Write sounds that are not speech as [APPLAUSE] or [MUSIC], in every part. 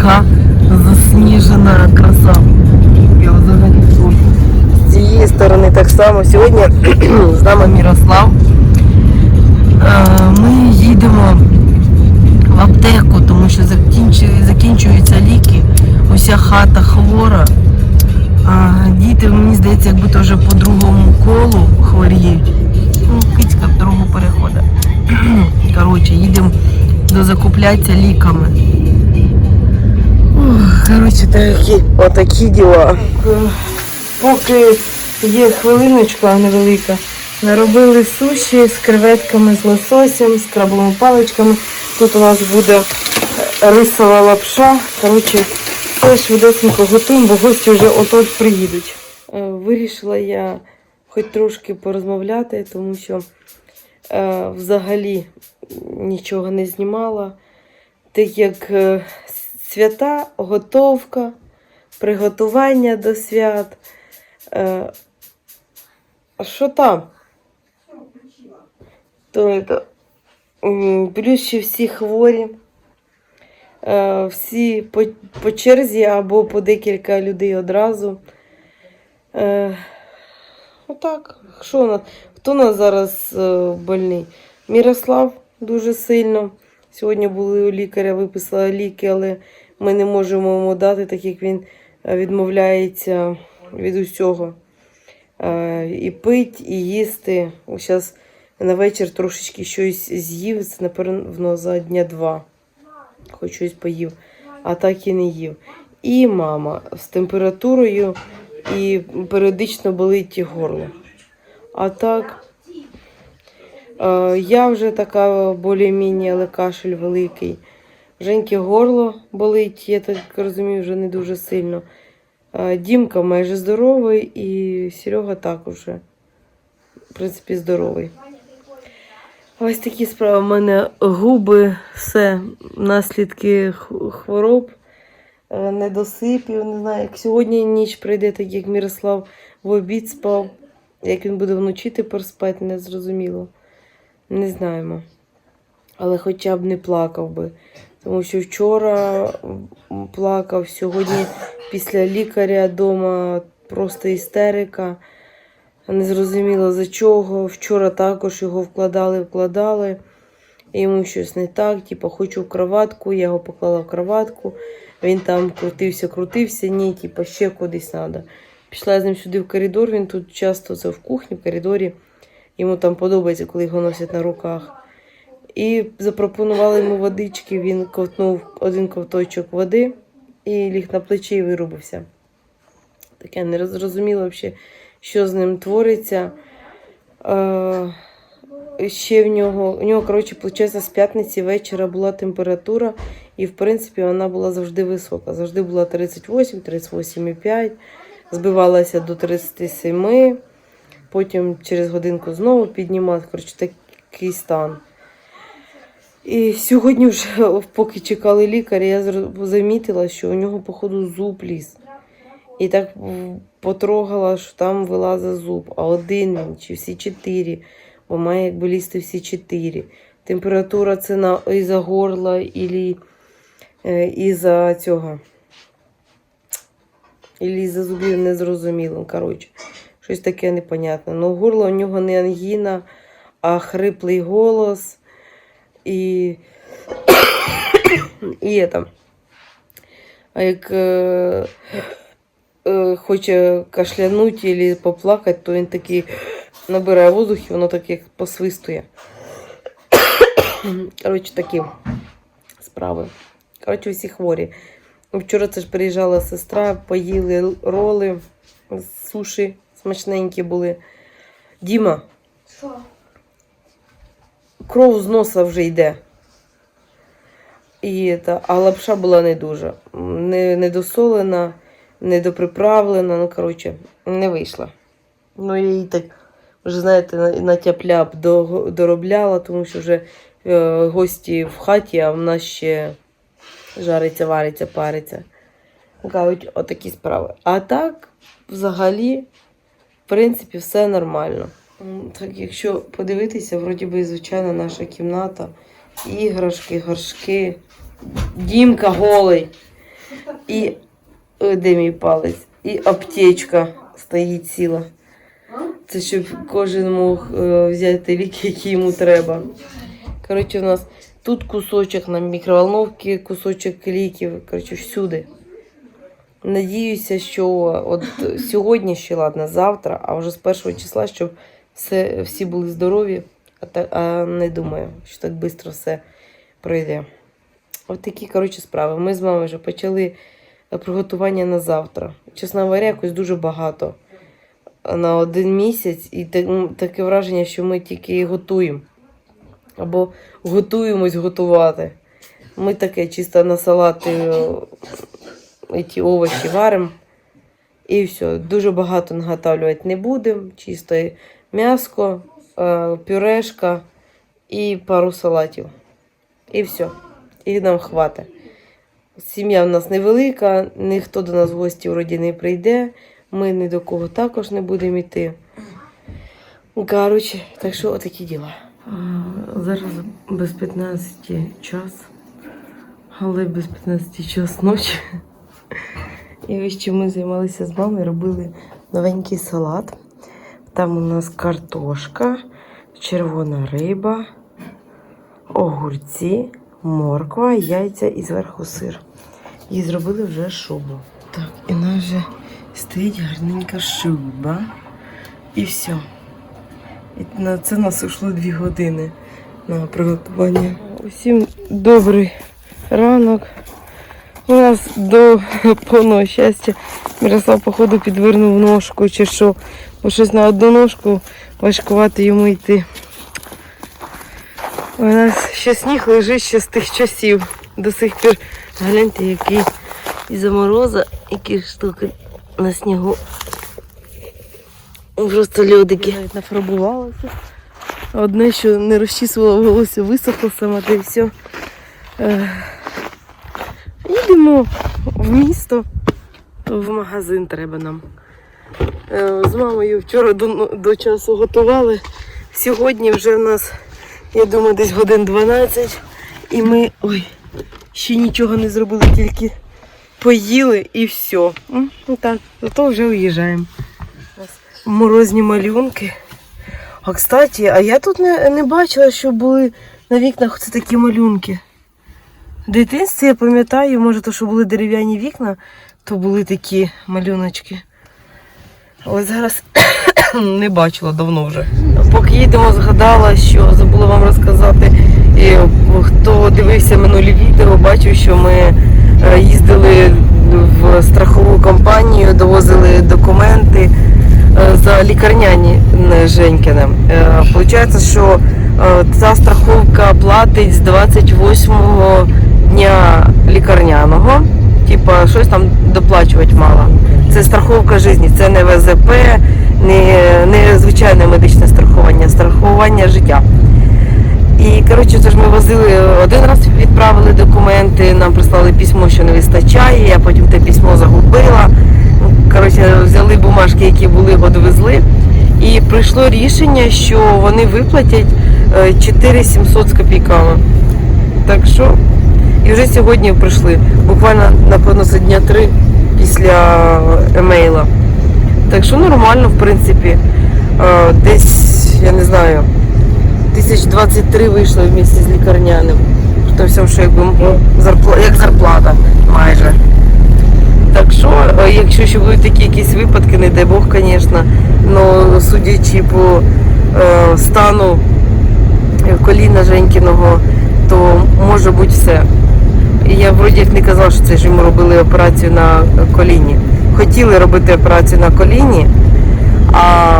така засніжена краса. Я взагалі шокі. З цієї сторони так само. Сьогодні [CLEARS THROAT] з нами Мірослав. Е, Ми їдемо в аптеку, тому що закінчуються ліки. Уся хата хвора. Діти, мені здається, як будто вже по другому колу хворіють. Ну, кицька в дорогу переходить. [CLEARS THROAT] Коротше, їдемо дозакуплятися ліками. Коротше, такі, отакі діла. Поки є хвилиночка невелика, наробили суші з креветками, з лососем, з крабовими паличками. Тут у нас буде рисова лапша. Коротше, все швидесенько готуємо, бо гості вже от-от приїдуть. Е, Вирішила я хоч трошки порозмовляти, тому що е, взагалі нічого не знімала. Так як е, свята, готовка, приготування до свят. Е, а що там? То это, м, всі хворі. Е, всі по, по черзі або по декілька людей одразу. Е, отак. Що у нас? Хто у нас зараз е, больний? Мірослав дуже сильно. Сьогодні були у лікаря, виписала ліки, але ми не можемо йому дати, так як він е, відмовляється від усього. Е, І пить, і їсти. Зараз на вечір трошечки щось з'їв, це, напевно, за дня два. Хоч щось поїв, а так і не їв. І мама з температурою і періодично болить горло. А так, е, я вже така більш-менш, але кашель великий. Женьки горло болить, я так розумію, вже не дуже сильно. Дімка майже здоровий і Серега також, в принципі, здоровий. Ось такі справи. У мене губи, все, наслідки хвороб, е, недосипів. Не знаю, як сьогодні ніч прийде, так як Мирослав в обід спав. Як він буде вночі тепер спати, не зрозуміло. Не знаємо. Але хоча б не плакав би. Тому що вчора плакав, сьогодні після лікаря вдома просто істерика. Не зрозуміло за чого. Вчора також його вкладали, вкладали. І йому щось не так. Типу, хочу в кроватку, я його поклала в кроватку. Він там крутився, крутився. Ні, типу, ще кудись треба. Пішла я з ним сюди в коридор. Він тут часто це в кухні, в коридорі. Йому там подобається, коли його носять на руках. І запропонували йому водички. Він ковтнув один ковточок води і ліг на плечі і вирубився. Таке не зрозуміло що з ним твориться. Е, ще в нього, у нього, коротше, виходить, з п'ятниці вечора була температура, і, в принципі, вона була завжди висока. Завжди була 38, 38,5, збивалася до 37, потім через годинку знову піднімалася. Коротше, такий стан. І сьогодні, вже, поки чекали лікаря, я замітила, що у нього, походу, зуб ліз. І так потрогала, що там вилазить зуб, а один він чи всі чотири, бо має якби лізти всі чотири. Температура це на із-за горла ілі, е, із-за цього. Ілі із-за зубів не зрозуміло. Коротше, щось таке непонятне. Ну, горло у нього не ангіна, а хриплий голос. І [COUGHS] там. А як е, е, хоче кашлянути або поплакати, то він такий набирає воздух і воно так як посвистує. [COUGHS] Коротше, такі справи. Коротше, всі хворі. Вчора це ж приїжджала сестра, поїли роли, суші смачненькі були. Діма, Що? Кров з носа вже йде. І та, а лапша була не дуже. Не, недосолена, недоприправлена, ну, коротше, не вийшла. Ну, я її так, вже, знаєте, на, тяп-ляп до- доробляла, тому що вже е, гості в хаті, а в нас ще жариться, вариться, париться. Кажуть, отакі справи. А так, взагалі, в принципі, все нормально. Так, якщо подивитися, вроді би, звичайна наша кімната. Іграшки, горшки. Дімка голий. І Ой, де мій палець? І аптечка стоїть ціла. Це щоб кожен мог е, взяти ліки, які йому треба. Коротше, у нас тут кусочок на мікроволновці, кусочок ліків. Коротше, всюди. Надіюся, що от сьогодні ще ладно, завтра, а вже з першого числа, щоб все, всі були здорові, а, та, а не думаю, що так швидко все пройде. От такі, коротше, справи. Ми з мамою вже почали е, приготування на завтра. Чесно говоря, якось дуже багато на один місяць, і таке враження, що ми тільки готуємо. Або готуємось готувати. Ми таке чисто на салати е, ті овочі варимо. І все. Дуже багато наготавлювати не будемо. Чисто м'яско, е, пюрешка і пару салатів. І все. І нам хватить. Сім'я в нас невелика, ніхто до нас в гості вроді не прийде. Ми ні до кого також не будемо йти. Коротше, так що отакі діла. Зараз без 15 час, але без 15 час ночі. І ось чим ми займалися з мамою, робили новенький салат. Там у нас картошка, червона риба, огурці, морква, яйця і зверху сир. І зробили вже шубу. Так, і нас вже стоїть гарненька шуба. І все. І на це нас ушло дві години на приготування. Усім добрий ранок. У нас до повного щастя Мирослав, походу, підвернув ножку чи що. Бо щось на одну ножку важкувати йому йти. У нас ще сніг лежить ще з тих часів. До сих пір гляньте, який із-за мороза, які штуки на снігу. Просто льодики. Навіть нафарбувалося. Одне, що не розчісувало волосся, висохло саме, та й все. Е, Їдемо в місто, в магазин треба нам. Е, З мамою вчора до, до часу готували. Сьогодні вже в нас, я думаю, десь годин 12. І ми ой, ще нічого не зробили, тільки поїли і все. Ну так, зато вже уїжджаємо. Морозні малюнки. А кстати, а я тут не, не бачила, що були на вікнах це такі малюнки. В дитинстві я пам'ятаю, може, то, що були дерев'яні вікна, то були такі малюночки. Але зараз [COUGHS] не бачила давно вже. Поки їдемо, згадала, що забула вам розказати. І хто дивився минулі відео, бачив, що ми е, їздили в страхову компанію, довозили документи е, за лікарняні е, Е, Получається, що е, ця страховка платить з 28-го дня лікарняного. Типа щось там доплачувати мало. Це страховка життя, це не ВЗП, не, не звичайне медичне страхування, страхування життя. І коротше, це ж ми возили один раз, відправили документи, нам прислали письмо, що не вистачає. Я потім те письмо загубила. Ну, Коротше, взяли бумажки, які були, відвезли. І прийшло рішення, що вони виплатять е, 4700 з копійками. Так що, і вже сьогодні прийшли. Буквально, напевно, за дня три після емейла. Так що нормально, в принципі. Е, Десь, я не знаю, тисяч 23 вийшло в місті з лікарняним. При всьому, що якби ну, зарпла... як зарплата майже. Так що, е, якщо ще будуть такі якісь випадки, не дай Бог, звісно, але судячи по е, стану е, коліна Женькіного, то може бути все. І я вроді як не казала, що це ж йому робили операцію на коліні. Хотіли робити операцію на коліні, а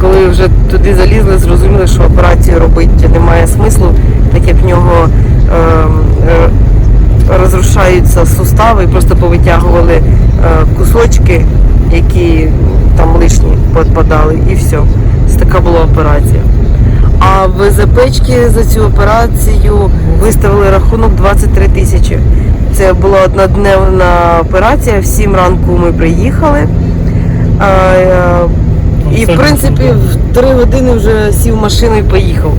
коли вже туди залізли, зрозуміли, що операцію робити немає смислу, так як в нього е, е, розрушаються сустави, і просто повитягували е, кусочки, які там лишні підпадали, і все. Це така була операція. А в ЗПчки за цю операцію виставили рахунок 23 тисячі. Це була однодневна операція. В 7 ранку ми приїхали. А, е, і в принципі в 3 години вже сів в машину і поїхав.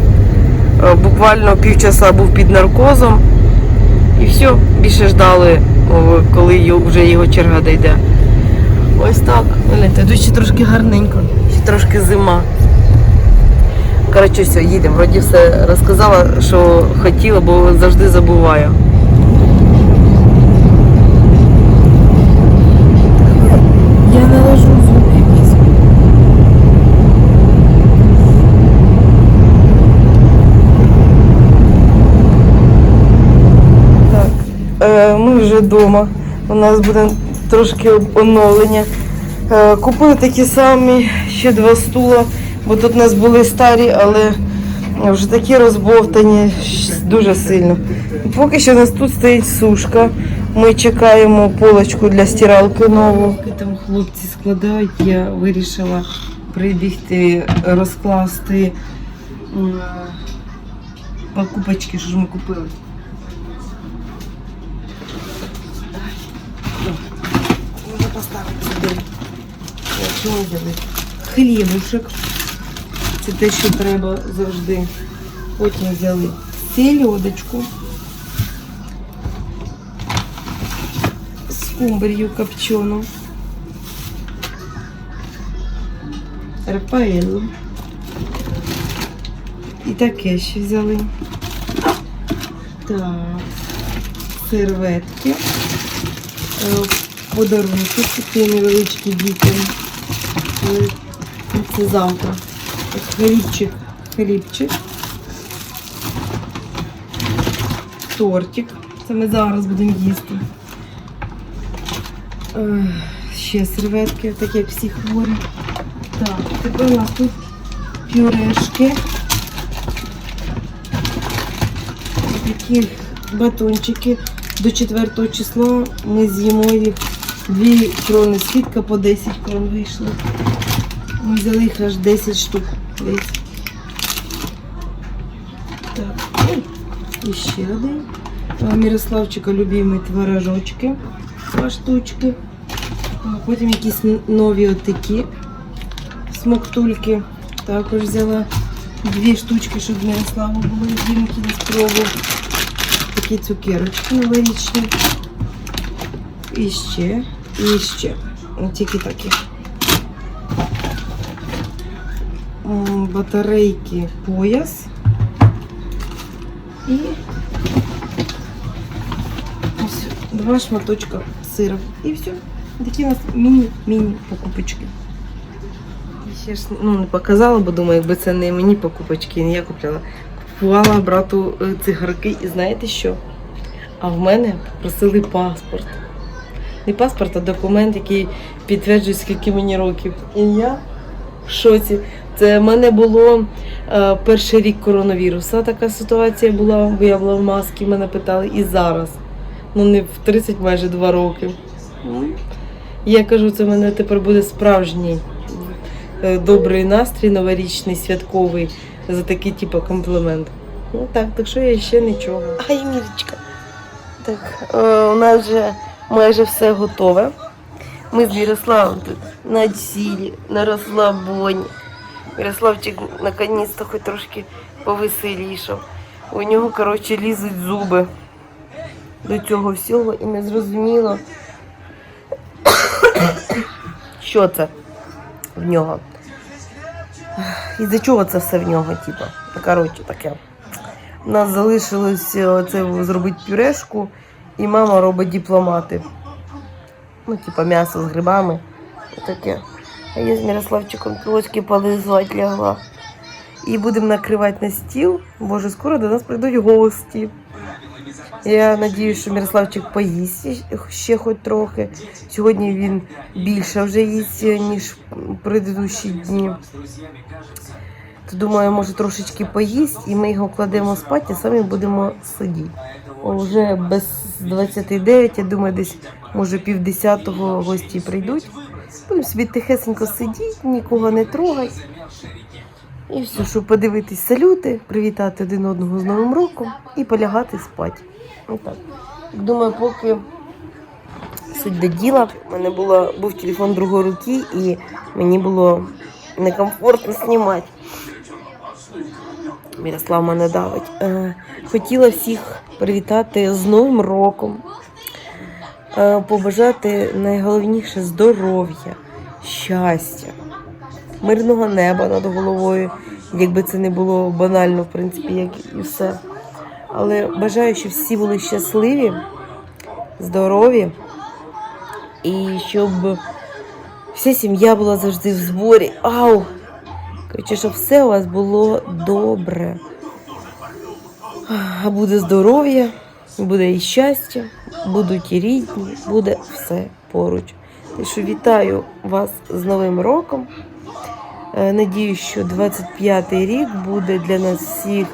Е, Буквально півчаса був під наркозом. І все, більше ждали, коли вже його черга дійде. Ось так. Гляньте, тут ще трошки гарненько, ще трошки зима. Коротше, все, їдемо. Вроді все розказала, що хотіла, бо завжди забуваю. Я наложу звук е, ми вже вдома. У нас буде трошки оновлення. Е, купили такі самі ще два стула, бо тут у нас були старі, але вже такі розбовтані дуже сильно. Поки що у нас тут стоїть сушка. Ми чекаємо полочку для стиралки нову. Там хлопці складають, я вирішила прибігти, розкласти покупочки, що ж ми купили. Можна поставити сюди. Хлібушек. Це те, що треба завжди. Потім взяли сельодочку. Скумбрію копчену. Рапаеллу. І таке ще взяли. Так. Серветки. Е, Подарунки такі невеличкі дітям. Е, Це завтра. Хлібчик. Хлібчик. Тортик. Це ми зараз будемо їсти. Е, Ще серветки, такі всі хворі. Так, тепер у нас тут пюрешки. Такі батончики. До 4 числа ми з'їмо їх. Дві крони скидка по 10 крон вийшли. Ми взяли їх аж 10 штук. Десь. Так. І ще один. А, Мирославчика любимі творожочки. Два штучки. Потім якісь нові отакі смоктульки. Також взяла дві штучки, щоб Мирославу були жінки на спробу. Такі цукерочки новорічні. І ще, і ще. Ось Тільки такі. Батарейки пояс. І ось два шматочка сира. І все. Такі у нас міні-міні покупочки. Ще ж ну, не показала, бо думаю, якби це не мені покупочки, не я купляла. Купувала брату е, цигарки і знаєте що? А в мене просили паспорт. Не паспорт, а документ, який підтверджує, скільки мені років. І я в шоці. Це в мене було е, перший рік коронавіруса. Така ситуація була, бо я була в масці, мене питали і зараз. Ну не в 30 майже 2 роки. Я кажу, це в мене тепер буде справжній е, добрий настрій, новорічний, святковий, за такий типу комплімент. Ну так, так що я ще нічого. Ай, Мірочка. Так, е, у нас вже майже все готове. Ми з Мірославом тут на цілі, на розслабоні. Мірославчик наконець-то хоч трошки повеселішав. У нього, коротше, лізуть зуби до цього всього і не зрозуміло, що це в нього. І за чого це все в нього, типу? Коротше, таке. У нас залишилось е, це зробити пюрешку, і мама робить дипломати. Ну, типа м'ясо з грибами. Таке. А я з Мирославчиком трошки полизувати лягла. І будемо накривати на стіл, бо вже скоро до нас прийдуть гості. Я надіюсь, що Мирославчик поїсть ще хоч трохи. Сьогодні він більше вже їсть, ніж в предыдущі дні. То думаю, може трошечки поїсть, і ми його кладемо спати, а самі будемо сидіти. О, Вже без 29, я думаю, десь може півдесятого гості прийдуть. Будемо собі тихесенько сидіти, нікого не трогати. І все, щоб подивитись салюти, привітати один одного з Новим роком і полягати спати. Отак. Думаю, поки суть до діла, у мене було, був телефон другої руки, і мені було некомфортно знімати. Мирослав мене давить. Е, хотіла всіх привітати з Новим роком, побажати найголовніше здоров'я, щастя, мирного неба над головою, якби це не було банально, в принципі, як і все. Але бажаю, щоб всі були щасливі, здорові і щоб вся сім'я була завжди в зборі. Ау! Коротше, щоб все у вас було добре. А буде здоров'я, буде і щастя, будуть і рідні, буде все поруч. Так що вітаю вас з Новим роком. Е, Надіюсь, що 25-й рік буде для нас всіх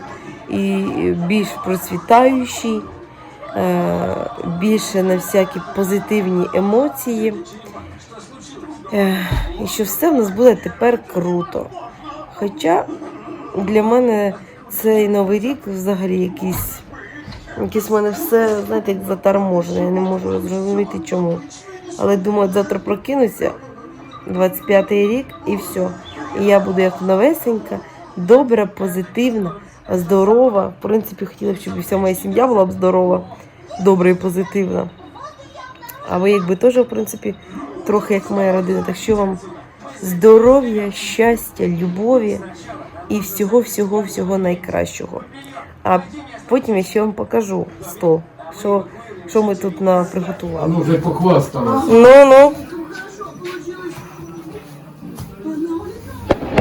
і більш процвітаючий, е, більше на всякі позитивні емоції. Е, І що все в нас буде тепер круто. Хоча для мене цей новий рік взагалі якийсь, якийсь в мене все, знаєте, як заторможене. Я не можу зрозуміти чому. Але думаю, завтра прокинуся, 25-й рік, і все. І я буду як новесенька, добра, позитивна, здорова. В принципі, хотіла б, щоб вся моя сім'я була б здорова, добра і позитивна. А ви якби теж, в принципі, трохи як моя родина. Так що вам здоров'я, щастя, любові і всього-всього-всього найкращого. А потім я ще вам покажу стол, що, що ми тут на приготували. ну вже поквасталось. Ну ну.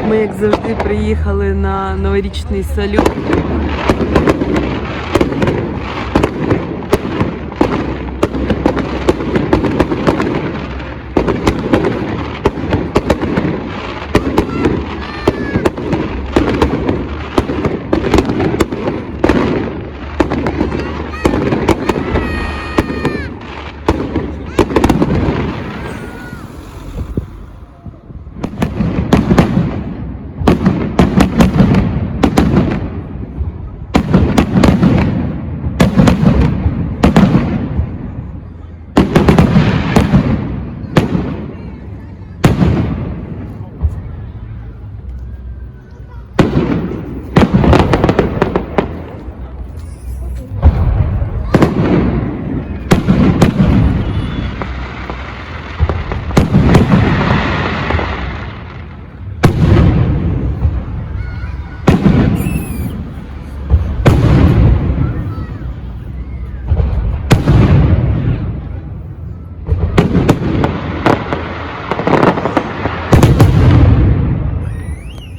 Ми, як завжди, приїхали на новорічний салют.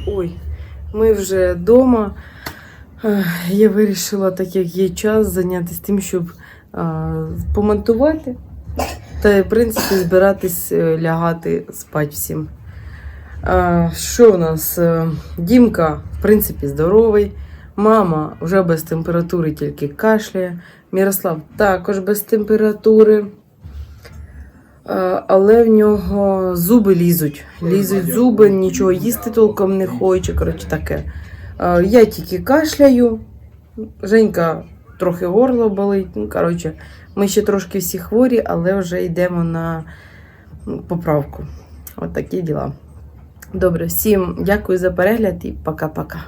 Ой, ми вже вдома. Я вирішила, так як є час, зайнятися тим, щоб а, помонтувати та, в принципі, збиратись е, лягати спати всім. А, що у нас? Е, Дімка, в принципі, здоровий. Мама вже без температури, тільки кашляє. Мірослав також без температури. Е, Але в нього зуби лізуть. Лізуть зуби, нічого їсти толком не хоче. Коротше, таке. Е, Я тільки кашляю. Женька трохи горло болить. Ну, коротше, ми ще трошки всі хворі, але вже йдемо на поправку. От такі діла. Добре, всім дякую за перегляд і пока-пока.